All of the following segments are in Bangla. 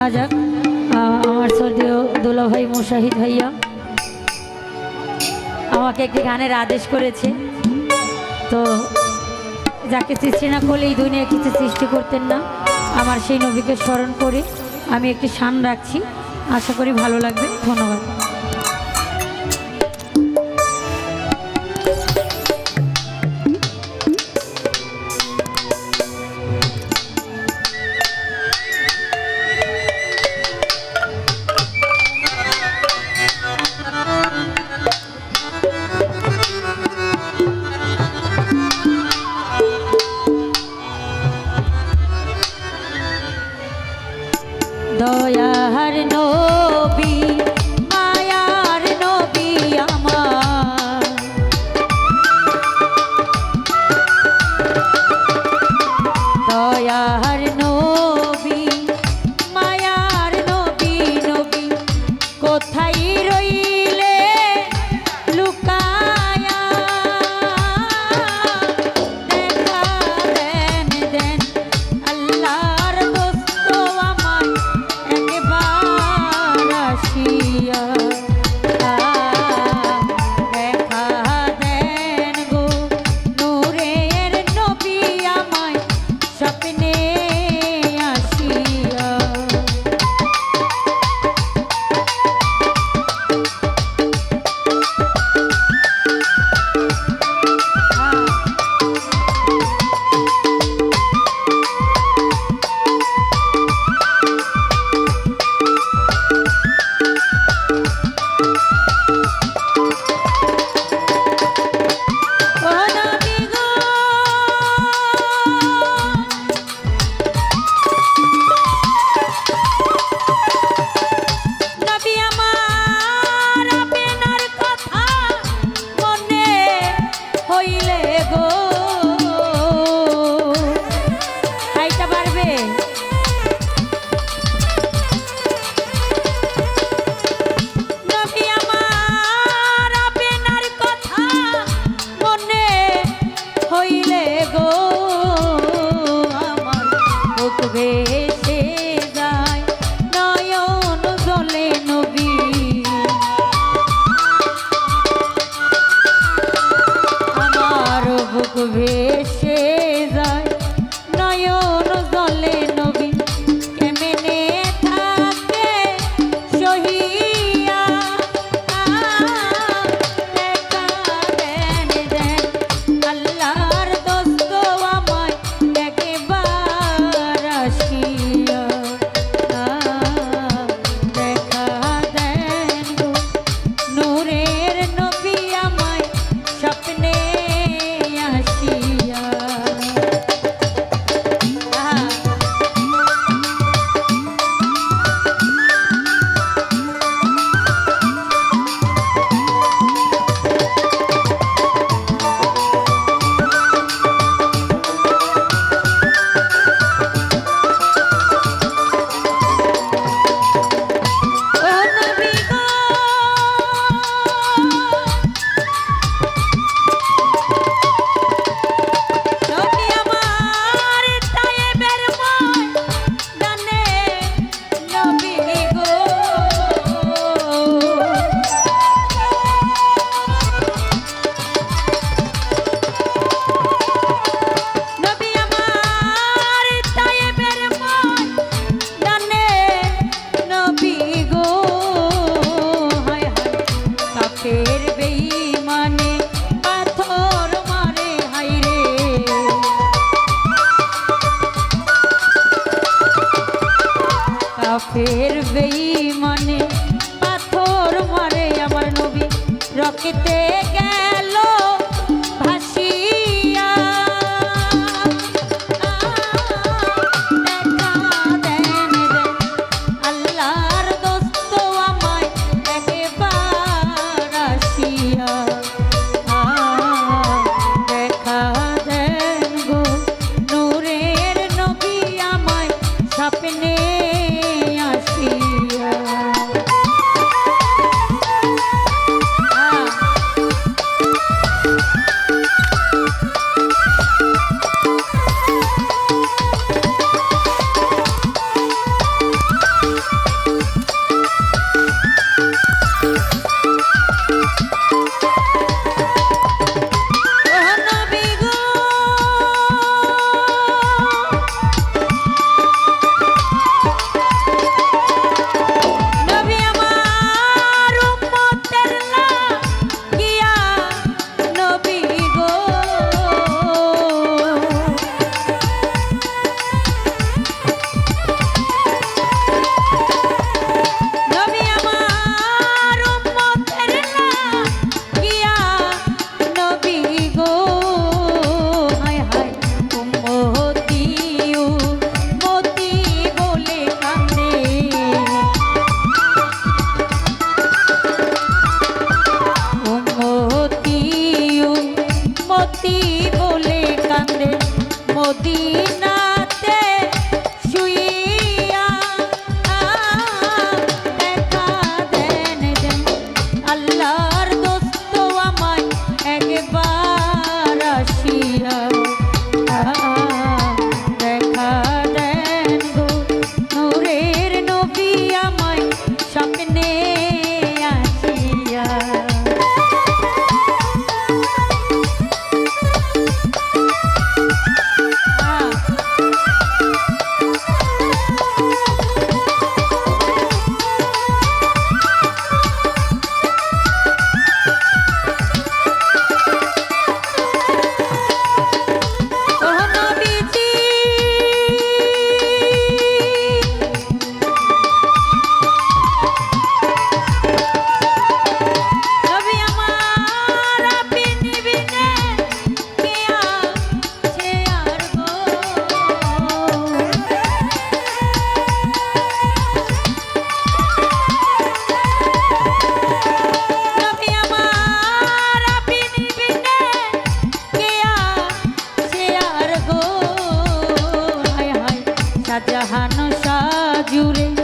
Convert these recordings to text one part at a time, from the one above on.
যাক আমার সর্দীয় দোলা ভাই মুশাহিদ ভাইয়া আমাকে একটি গানের আদেশ করেছে। তো যাকে সৃষ্টি না করলে এই দুনিয়া কিছু সৃষ্টি করতেন না। আমার সেই নবীকে স্মরণ করে আমি একটি সান রাখছি। আশা করি ভালো লাগবে। ধন্যবাদ। কাফের বেই মানে পাথর মারে আমার নবী রকেতে দিন শাহজাহান সাজুরে।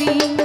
You.